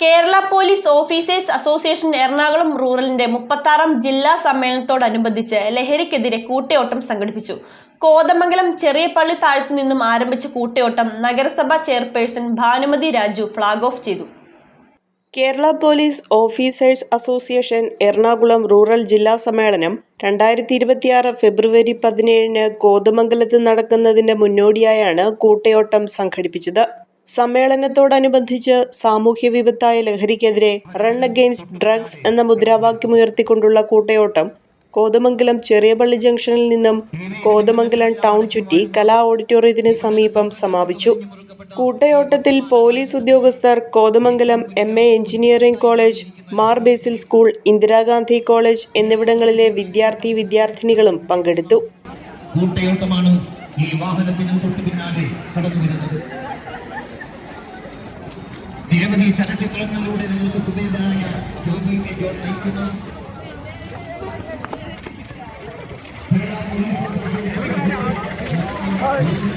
Kerala police officers association Ernakulam റൂറലിന്റെ മുപ്പത്താറാം ജില്ലാ സമ്മേളനത്തോടനുബന്ധിച്ച് ലഹരിക്കെതിരെ കൂട്ടയോട്ടം സംഘടിപ്പിച്ചു. കോതമംഗലം ചെറിയ പള്ളി താഴത്തു നിന്നും ആരംഭിച്ച കൂട്ടയോട്ടം നഗരസഭാ chairperson Bhanumathi Raju flag off ചെയ്തു. Kerala police officers association Ernakulam rural ജില്ലാ സമ്മേളനം രണ്ടായിരത്തി ഇരുപത്തിയാറ് ഫെബ്രുവരി പതിനേഴിന് കോതമംഗലത്ത് നടക്കുന്നതിന്റെ മുന്നോടിയായാണ് കൂട്ടയോട്ടം സംഘടിപ്പിച്ചത്. സമ്മേളനത്തോടനുബന്ധിച്ച് സാമൂഹ്യ വിപത്തായ ലഹരിക്കെതിരെ റൺ അഗെയിൻസ്റ്റ് ഡ്രഗ്സ് എന്ന മുദ്രാവാക്യമുയർത്തിക്കൊണ്ടുള്ള കൂട്ടയോട്ടം കോതമംഗലം ചെറിയപള്ളി ജംഗ്ഷനിൽ നിന്നും കോതമംഗലം ടൗൺ ചുറ്റി കലാ ഓഡിറ്റോറിയത്തിന് സമീപം സമാപിച്ചു. കൂട്ടയോട്ടത്തിൽ പോലീസ് ഉദ്യോഗസ്ഥർ Kothamangalam M A engineering college Mar Basil school Indira Gandhi college എന്നിവിടങ്ങളിലെ വിദ്യാർത്ഥി വിദ്യാർത്ഥിനികളും പങ്കെടുത്തു. കൂട്ടയോട്ടമാണ് ഈ വാഹനത്തിന് തൊട്ടു പിന്നാലെ കടന്നു വരുന്നത് നിരവധി ചലച്ചിത്രങ്ങളിലൂടെ നിങ്ങൾക്ക് സുപരിതനായ ജോജി കെ ജോൺ Thank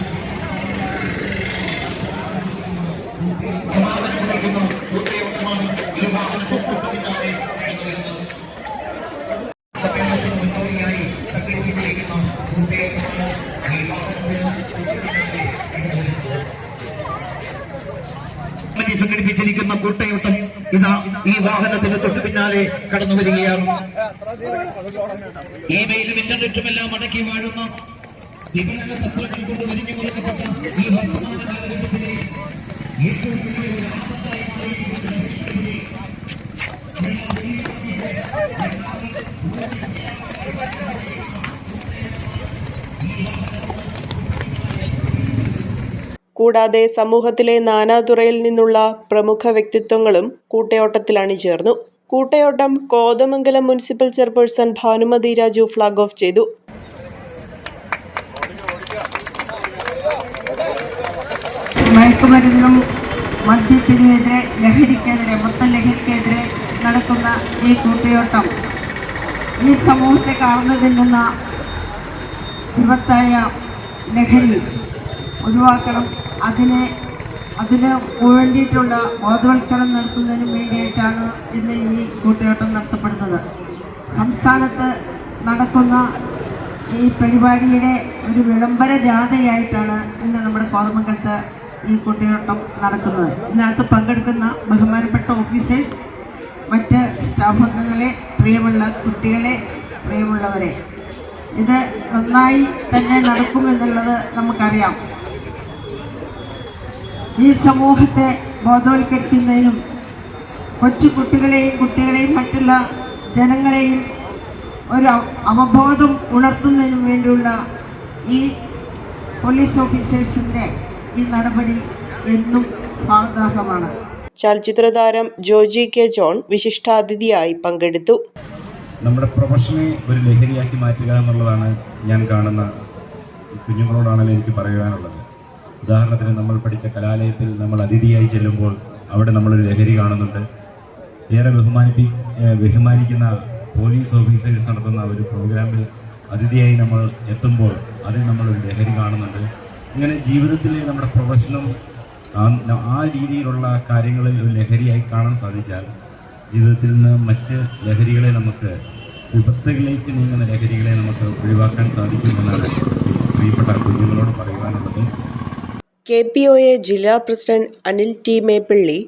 സമ്മേളനത്തിന് മുന്നോടിയായി സംഘടിപ്പിച്ചിരിക്കുന്ന കൂട്ടയോട്ടമാണ് ഈ വാഹനത്തിന് കമ്മിറ്റി സംഘടിപ്പിച്ചിരിക്കുന്ന കൂട്ടയോട്ടം ഇതാ ഈ വാഹനത്തിന് തൊട്ടു പിന്നാലെ കടന്നു വരികയാണ്. ഇമെയിലും മെയിലും ഇന്റർനെറ്റും എല്ലാം അടക്കി വാഴുന്ന ഈ ഏറ്റവും വലിയ ഒരു ആപത്തായി കൂടാതെ സമൂഹത്തിലെ നാനാതുറയിൽ നിന്നുള്ള പ്രമുഖ വ്യക്തിത്വങ്ങളും കൂട്ടയോട്ടത്തിൽ അണിചേർന്നു കൂട്ടയോട്ടം Kothamangalam municipal chairperson Bhanumathi Raju flag off ചെയ്തു. മയക്കുമരുന്നും മദ്യത്തിനുമെതിരെ ലഹരിക്കെതിരെ മൊത്തം ലഹരിക്കെതിരെ നടക്കുന്ന ഈ കൂട്ടയോട്ടം ഈ സമൂഹത്തെ കാർന്നു തിന്നുന്ന വിപത്തായ ലഹരി ഒഴിവാക്കണം. അതിനെ അതിന് വേണ്ടിയിട്ടുള്ള ബോധവൽക്കരണം നടത്തുന്നതിനും വേണ്ടിയിട്ടാണ് ഇന്ന് ഈ കൂട്ടുകെട്ടം നടത്തപ്പെടുന്നത്. സംസ്ഥാനത്ത് നടക്കുന്ന ഈ പരിപാടിയുടെ ഒരു വിളംബര ജാഥയായിട്ടാണ് ഇന്ന് നമ്മുടെ കോതമംഗലത്ത് ഈ കൂട്ടുകെട്ടം നടക്കുന്നത്. ഇതിനകത്ത് പങ്കെടുക്കുന്ന ബഹുമാനപ്പെട്ട ഓഫീസേഴ്സ് മറ്റ് സ്റ്റാഫ് അംഗങ്ങളെ പ്രിയമുള്ള കുട്ടികളെ പ്രിയമുള്ളവരെ. ഇത് നന്നായി തന്നെ നടക്കുമെന്നുള്ളത് നമുക്കറിയാം. ഈ സമൂഹത്തെ ബോധവൽക്കരിക്കുന്നതിനും കൊച്ചു കുട്ടികളെയും കുട്ടികളെയും മറ്റുള്ള ജനങ്ങളെയും ഒരു അവബോധം ഉണർത്തുന്നതിനും വേണ്ടിയുള്ള ഈ പോലീസ് ഓഫീസേഴ്സിന്റെ ഈ നടപടി എന്നും സ്വാഗതാർഹമാണ് ചലച്ചിത്ര താരം ജോജി കെ ജോൺ വിശിഷ്ടാതിഥിയായി പങ്കെടുത്തു. നമ്മുടെ പ്രൊഫഷനെ ഒരു ലഹരിയാക്കി മാറ്റുക എന്നുള്ളതാണ് ഞാൻ കാണുന്ന കുഞ്ഞുങ്ങളോടാണെങ്കിലും എനിക്ക് പറയുവാനുള്ളത് ഉദാഹരണത്തിന് നമ്മൾ പഠിച്ച കലാലയത്തിൽ നമ്മൾ അതിഥിയായി ചെല്ലുമ്പോൾ അവിടെ നമ്മളൊരു ലഹരി കാണുന്നുണ്ട്. ഏറെ ബഹുമാനിപ്പി ബഹുമാനിക്കുന്ന പോലീസ് ഓഫീസേഴ്സ് നടത്തുന്ന ഒരു പ്രോഗ്രാമിൽ അതിഥിയായി നമ്മൾ എത്തുമ്പോൾ അതിൽ നമ്മളൊരു ലഹരി കാണുന്നുണ്ട്. ഇങ്ങനെ ജീവിതത്തിലെ നമ്മുടെ പ്രൊഫഷനും ആ- രീതിയിലുള്ള കാര്യങ്ങളിൽ ഒരു ലഹരിയായി കാണാൻ സാധിച്ചാൽ ജീവിതത്തിൽ നിന്ന് മറ്റ് ലഹരികളെ നമുക്ക് വിപത്തുകളിലേക്ക് നീങ്ങുന്ന ലഹരികളെ നമുക്ക് ഒഴിവാക്കാൻ സാധിക്കുമെന്നാണ് പ്രിയപ്പെട്ട കുഞ്ഞുങ്ങളോട് പറയുവാനുള്ളത് കെ പി ഒ എ ജില്ലാ president Anil T Meppilly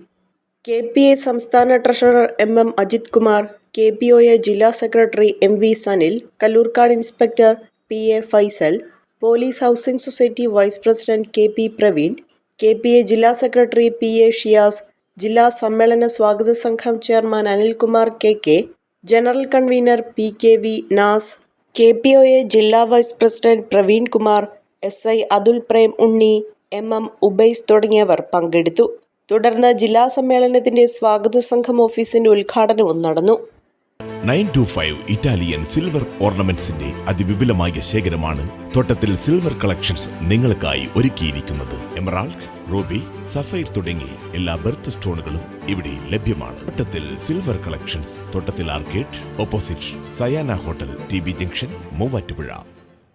K P A സംസ്ഥാന treasurer M M Ajith Kumar K P O A ജില്ലാ secretary M V Sanil Kallurkad inspector P A Faisal police housing society vice president K P Praveen K P A ജില്ലാ secretary P A Shiyas ജില്ലാ സമ്മേളന സ്വാഗത സംഘം chairman Anilkumar K K general convener P K V Naz K P O A ജില്ലാ vice president Praveen Kumar S I Athul Prem Unni M. M. Ubais തുടങ്ങിയവർ പങ്കെടുത്തു. തുടർന്ന് ജില്ലാ സമ്മേളനത്തിന്റെ സ്വാഗത സംഘം ഓഫീസിന്റെ ഉദ്ഘാടനവും നടന്നു. Nine two five Italian silver ഓർണമെന്റ്സിന്റെ അതിവിപുലമായ ശേഖരമാണ് തോട്ടത്തിൽ സിൽവർ കളക്ഷൻസ് നിങ്ങൾക്കായി ഒരുക്കിയിരിക്കുന്നത്. എമറാൾഡ് റോബി സഫൈർ തുടങ്ങി എല്ലാ ബർത്ത് സ്റ്റോണുകളും ഇവിടെ ലഭ്യമാണ്. Thottathil silver collections Thottathil arcade opposite Sayana hotel T B junction Muvattupuzha.